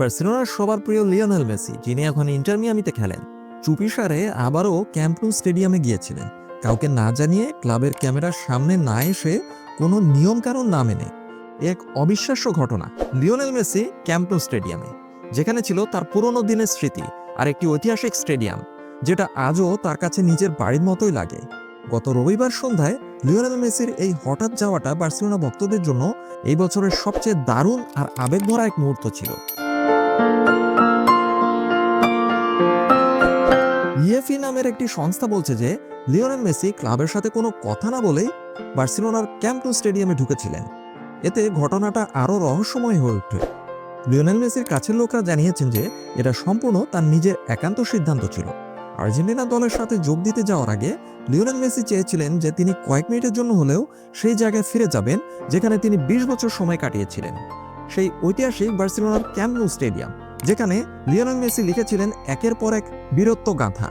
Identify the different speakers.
Speaker 1: বার্সেলোনার সবার প্রিয় লিওনেল মেসি, যিনি এখন ইন্টার মিয়ামিতে খেলেন। চুপিসারে আবারও ক্যাম্পনু স্টেডিয়ামে গিয়েছিলেন। কাউকে না জানিয়ে ক্লাবের ক্যামেরার সামনে না এসে কোনো নিয়মকানুন না মেনে এক অবিশ্বাস্য ঘটনা, লিওনেল মেসি ক্যাম্পনু স্টেডিয়ামে, যেখানে ছিল তার পুরনো দিনের স্মৃতি আর একটি ঐতিহাসিক স্টেডিয়াম, যেটা আজও তার কাছে নিজের বাড়ির মতোই লাগে। গত রবিবার সন্ধ্যায় লিওনেল মেসির এই হঠাৎ যাওয়াটা বার্সেলোনা ভক্তদের জন্য এই বছরের সবচেয়ে দারুণ আর আবেগভরা এক মুহূর্ত ছিল। ইএফি নামের একটি সংস্থা বলছে যে, লিওনেল মেসি ক্লাবের সাথে কোনো কথা না বলেই বার্সেলোনার ক্যাম্পনু স্টেডিয়ামে ঢুকেছিলেন। এতে ঘটনাটা আরও রহস্যময় হয়ে ওঠে লিওনেল মেসির কাছের লোকরা জানিয়েছেন যে, এটা সম্পূর্ণ তার নিজের একান্ত সিদ্ধান্ত ছিল। আর্জেন্টিনা দলের সাথে যোগ দিতে যাওয়ার আগে লিওনেল মেসি চেয়েছিলেন যে, তিনি কয়েক মিনিটের জন্য হলেও সেই জায়গায় ফিরে যাবেন, যেখানে তিনি বিশ বছর সময় কাটিয়েছিলেন। সেই ঐতিহাসিক বার্সেলোনার ক্যাম্পনু স্টেডিয়াম যেখানে লিওনেল মেসি লিখেছিলেন একের পর এক বীরত্ব গাথা।